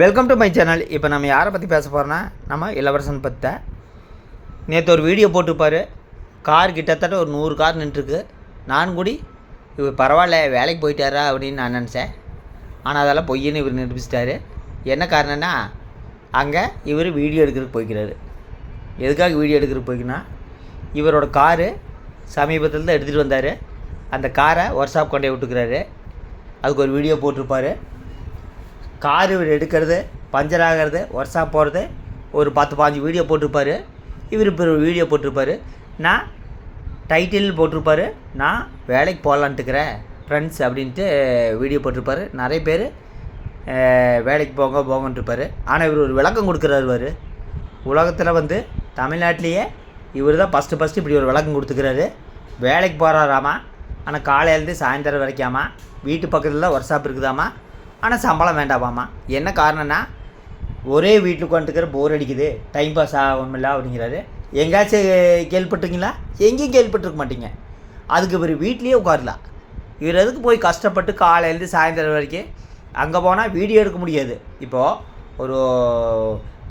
Welcome to my channel இப்போ நம்ம யாரை பற்றி பேச போகிறோன்னா நம்ம இளவரசன் பற்ற நேற்று ஒரு வீடியோ போட்டிருப்பாரு. கார் கிட்டத்தட்ட ஒரு நூறு கார் நின்றுருக்கு. நான் கூடி இவர் பரவாயில்ல வேலைக்கு போயிட்டாரா அப்படின்னு நான் நினச்சேன். ஆனால் அதெல்லாம் பொய்ன்னு இவர் நிரூபிச்சிட்டாரு. என்ன காரணம்னா அங்கே இவர் வீடியோ எடுக்கிறதுக்கு போய்க்கிறாரு. எதுக்காக வீடியோ எடுக்கிறதுக்கு போய்க்குன்னா இவரோட காரு சமீபத்தில் தான் எடுத்துகிட்டு வந்தார். அந்த காரை ஒர்க் ஷாப் கொண்டே விட்டுக்கிறாரு. அதுக்கு ஒரு வீடியோ போட்டிருப்பாரு. கார் இவர் எடுக்கிறது பஞ்சர் ஆகிறது ஒர்க் ஷாப் போகிறது ஒரு பத்து பாஞ்சு வீடியோ போட்டிருப்பாரு. இவர் இப்போ ஒரு வீடியோ போட்டிருப்பாரு. நான் டைட்டில் போட்டிருப்பாரு. நான் வேலைக்கு போகலான்ட்டுக்கிறேன் ஃப்ரெண்ட்ஸ் அப்படின்ட்டு வீடியோ போட்டிருப்பாரு. நிறைய பேர் வேலைக்கு போங்க போங்கன்ட்டுருப்பார். ஆனால் இவர் ஒரு விளக்கம் கொடுக்குறாரு வார் உலகத்தில் வந்து தமிழ்நாட்டிலேயே இவர் தான் ஃபஸ்ட்டு ஃபஸ்ட்டு இப்படி ஒரு விளக்கம் கொடுத்துக்கிறாரு. வேலைக்கு போகிறாராமா ஆனால் காலையிலேருந்து சாயந்தரம் வரைக்காமா? வீட்டு பக்கத்தில் தான் ஒர்க் ஷாப் இருக்குதாமா? ஆனால் சம்பளம் வேண்டாமாம்மா என்ன காரணம்னா ஒரே வீட்டில் உட்காந்துக்கிற போர் அடிக்குது. டைம் பாஸ் ஆகணுமில்ல அப்படிங்கிறாரு. எங்கேயாச்சும் கேள்விப்பட்டிருக்கீங்களா? எங்கேயும் கேள்விப்பட்டிருக்க மாட்டீங்க. அதுக்கு இவர் வீட்லேயே உட்காரலாம் இவர் எதுக்கு போய் கஷ்டப்பட்டு காலையிலேருந்து சாயந்தரம் வரைக்கும் அங்கே போனால் வீடியோ எடுக்க முடியாது. இப்போது ஒரு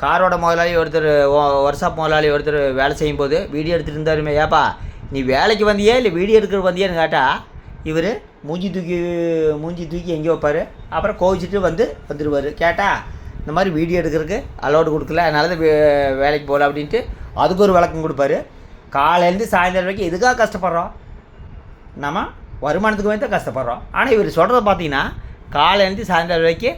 காரோட முதலாளி ஒருத்தர் ஒர்க்ஷாப் முதலாளி ஒருத்தர் வேலை செய்யும்போது வீடியோ எடுத்துகிட்டு இருந்தாருமே ஏப்பா நீ வேலைக்கு வந்தியா இல்லை வீடியோ எடுக்கிற வந்தியான்னு கேட்டால் இவர் மூஞ்சி தூக்கி மூஞ்சி தூக்கி எங்கேயோ வைப்பார். அப்புறம் கோவிச்சிட்டு வந்து வந்துடுவார் கேட்டால் இந்த மாதிரி வீடியோ எடுக்கிறதுக்கு அலோடு கொடுக்கல. அதனால தான் வே- வேலைக்கு போகல அப்படின்ட்டு அதுக்கு ஒரு விளக்கம் கொடுப்பாரு. காலையிலேருந்து சாயந்தரம் வரைக்கும் எதுக்காக கஷ்டப்படுறோம்? நம்ம வருமானத்துக்கு வேண்டி தான் கஷ்டப்படுறோம். ஆனால் இவர் சொல்கிறத பார்த்தீங்கன்னா காலையிலேருந்து சாயந்தரம் வரைக்கும்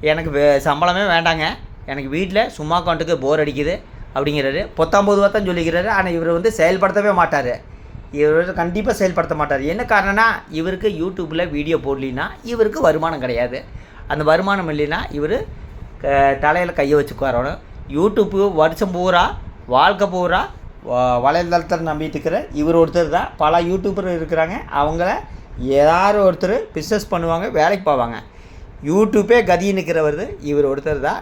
எனக்கு சம்பளமே வேண்டாங்க. எனக்கு வீட்டில் சும்மா கொண்டுக்கு போர் அடிக்குது அப்படிங்கிறாரு. பத்தொம்பது தான் சொல்லிக்கிறாரு. ஆனால் இவர் வந்து செயல்படுத்தவே மாட்டார். இவர் கண்டிப்பாக செயல்படுத்த மாட்டார். என்ன காரணம்னா இவருக்கு யூடியூப்பில் வீடியோ போடலின்னா இவருக்கு வருமானம் கிடையாது. அந்த வருமானம் இல்லைன்னா இவர் தலையில் கையை வச்சு உட்காரணும் யூடியூப்பு வருஷம் பூரா வாழ்க்கை பூரா வலைதளத்தை வலைதளத்தில் நம்பிட்டு இருக்கிற இவர் ஒருத்தர் தான். பல யூடியூபர் இருக்கிறாங்க. அவங்கள யார் ஒருத்தர் பிஸ்னஸ் பண்ணுவாங்க வேலைக்கு போவாங்க. யூடியூப்பே கதி நிற்கிறவர் இவர் ஒருத்தர் தான்.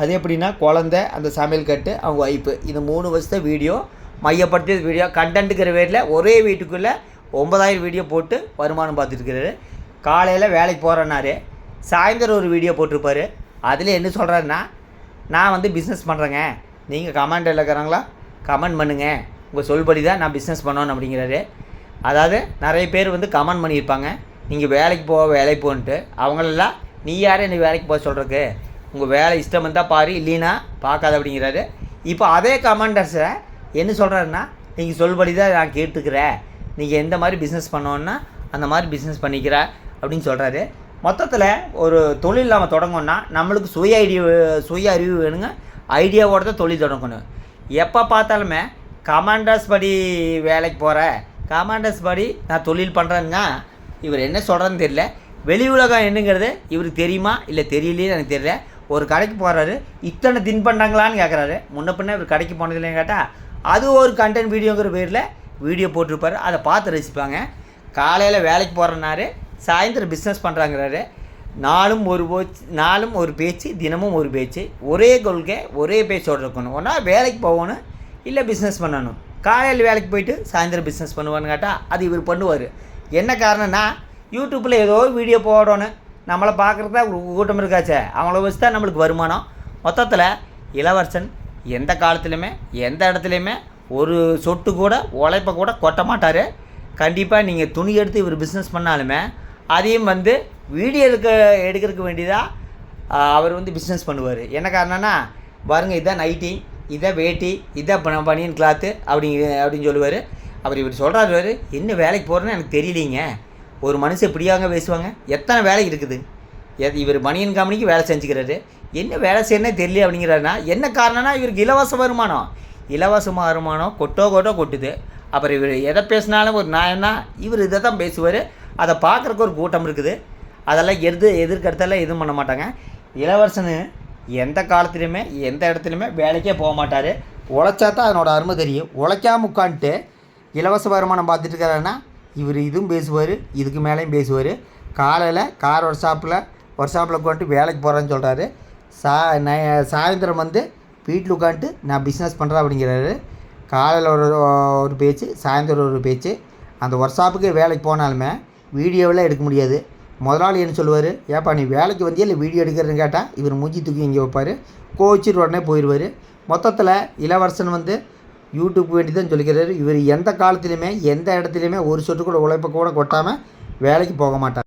அது எப்படின்னா குழந்த அந்த சமையல் கட்டு அவங்க ஒய்ஃபு இந்த மூணு வருஷத்த வீடியோ மையப்படுத்திய வீடியோ கண்டென்ட்டுக்கிற பேரில் ஒரே வீட்டுக்குள்ளே ஒன்பதாயிரம் வீடியோ போட்டு வருமானம் பார்த்துட்டுருக்காரு காலையில் வேலைக்கு போகிறேன்னாரு சாயந்தரம் ஒரு வீடியோ போட்டிருப்பாரு. அதில் என்ன சொல்கிறாருன்னா நான் வந்து பிஸ்னஸ் பண்ணுறேங்க நீங்கள் கமெண்ட் இருக்கிறாங்களா கமெண்ட் பண்ணுங்கள் உங்கள் சொல்படி தான் நான் பிஸ்னஸ் பண்ணணும் அப்படிங்கிறாரு. அதாவது நிறைய பேர் வந்து கமெண்ட் பண்ணியிருப்பாங்க. நீங்கள் வேலைக்கு போக வேலைக்கு போன்ட்டு. அவங்களெல்லாம் நீ யாரே? நீ வேலைக்கு போக சொல்கிறக்கு உங்கள் வேலை இஷ்டம் இருந்தால் பாரு. இல்லைன்னா பார்க்காத அப்படிங்கிறாரு. இப்போ அதே கமெண்டர்ஸை என்ன சொல்கிறாருன்னா நீங்கள் சொல்படி தான் நான் கேட்டுக்கிறேன். நீங்கள் எந்த மாதிரி பிஸ்னஸ் பண்ணோன்னா அந்த மாதிரி பிஸ்னஸ் பண்ணிக்கிற அப்படின்னு சொல்கிறாரு மொத்தத்தில் ஒரு தொழில் நம்ம தொடங்கணும்னா நம்மளுக்கு சுய ஐடியா சுய அறிவு வேணுங்க. ஐடியாவோட தான் தொழில் தொடங்கணும். எப்போ பார்த்தாலுமே கமாண்டர்ஸ் படி வேலைக்கு போகிற கமாண்டர்ஸ் படி நான் தொழில் பண்ணுறேன்னா இவர் என்ன சொல்கிறேன்னு தெரியல. வெளி உலகம் என்னங்கிறது இவருக்கு தெரியுமா? இல்லை தெரியலையே எனக்கு தெரியல. ஒரு கடைக்கு போகிறாரு இத்தனை தின்பண்டங்களான்னு கேட்குறாரு முன்ன பின்ன இவர் கடைக்கு போனதுலேன்னு கேட்டால் அது ஒரு கண்டென்ட் வீடியோங்கிற பேரில் வீடியோ போட்டிருப்பாரு. அதை பார்த்து ரசிப்பாங்க. காலையில் வேலைக்கு போகிறனாரு சாயந்தரம் பிஸ்னஸ் பண்ணுறாங்கிறாரு நாளும் ஒரு போச்சு நாளும் ஒரு பேச்சு தினமும் ஒரு பேச்சு. ஒரே கொள்கை ஒரே பேச்சோடு இருக்கணும். ஒன்றா வேலைக்கு போகணும் இல்லை பிஸ்னஸ் பண்ணணும். காலையில் வேலைக்கு போயிட்டு சாயந்தரம் பிஸ்னஸ் பண்ணுவான்னு கேட்டால் அது இவர் பண்ணுவார். என்ன காரணம்னா யூடியூப்பில் ஏதோ வீடியோ போடணும் நம்மளை பார்க்குறது தான் கூட்டம் இருக்காச்சே. அவங்கள வச்சு தான் நம்மளுக்கு வருமானம். மொத்தத்தில் இளவரசன் எந்த காலத்துலையுமே எந்த இடத்துலையுமே ஒரு சொட்டு கூட உழைப்பை கூட கொட்ட மாட்டார். கண்டிப்பாக நீங்கள் துணி எடுத்து இவர் பிஸ்னஸ் பண்ணாலுமே அதையும் வந்து வீடியோ எடுக்க எடுக்கிறதுக்கு வேண்டியதாக அவர் வந்து பிஸ்னஸ் பண்ணுவார். என்ன காரணம்னா பாருங்கள் இதான் நைட்டி இதான் வேட்டி இதான் ப- பனியன் கிளாத்து அப்படிங்க அப்படின்னு சொல்லுவார். அவர் இவர் சொல்கிறாரு என்ன வேலைக்கு போகிறேன்னு எனக்கு தெரியலீங்க. ஒரு மனுஷன் இப்படியாங்க பேசுவாங்க. எத்தனை வேலை இருக்குது? இவர் மணியன் கம்பெனிக்கு வேலை செஞ்சுக்கிறாரு. என்ன வேலை செய்யணும்னே தெரியல அப்படிங்கிறாருன்னா என்ன காரணம்னா இவருக்கு இலவச வருமானம். இலவச வருமானம் கொட்டோ கொட்டோ கொட்டுது. அப்புறம் இவர் எதை பேசினாலும் ஒரு நியாயம்னா இவர் இதை தான் பேசுவார். அதை பார்க்குறக்கு ஒரு கூட்டம் இருக்குது. அதெல்லாம் எது எதிர்க்கடுத்தெல்லாம் எதுவும் பண்ண மாட்டாங்க. இளவரசனு எந்த காலத்துலையுமே எந்த இடத்துலையுமே வேலைக்கே போக மாட்டார். உழைச்சா தான் அதனோட அருமை தெரியும். உழைக்காம உட்காந்துட்டு இலவச வருமானம் பார்த்துட்டு இருக்காருன்னா இவர் இதுவும் பேசுவார் இதுக்கு மேலேயும் பேசுவார். காலையில் கார் ஒர்க் ஷாப்பில் ஒர்க் ஷாப்பில் உட்காந்துட்டு வேலைக்கு போகிறேன்னு சொல்கிறாரு சா நை- சாயந்தரம் வந்து வீட்டில் உட்காந்துட்டு நான் பிஸ்னஸ் பண்ணுறேன் அப்படிங்கிறாரு. காலையில் ஒரு ஒரு பேச்சு சாயந்தரம் ஒரு பேச்சு. அந்த ஒர்க் ஷாப்புக்கு வேலைக்கு போனாலுமே வீடியோவில் எடுக்க முடியாது. முதலாளி என்ன சொல்லுவார்? ஏப்பா நீ வேலைக்கு வந்தியா இல்லை வீடியோ எடுக்கிறேன்னு கேட்டால் இவர் மூஞ்சி தூக்கி இங்கே வைப்பார். கோச்சிட்டு உடனே போயிடுவார் மொத்தத்தில் இளவரசன் வந்து யூடியூப் வேண்டி தான் சொல்லிக்கிறாரு. இவர் எந்த காலத்துலையுமே எந்த இடத்துலையுமே ஒரு சொட்டு கூட உழைப்பை கூட கொட்டாமல் வேலைக்கு போக மாட்டார்.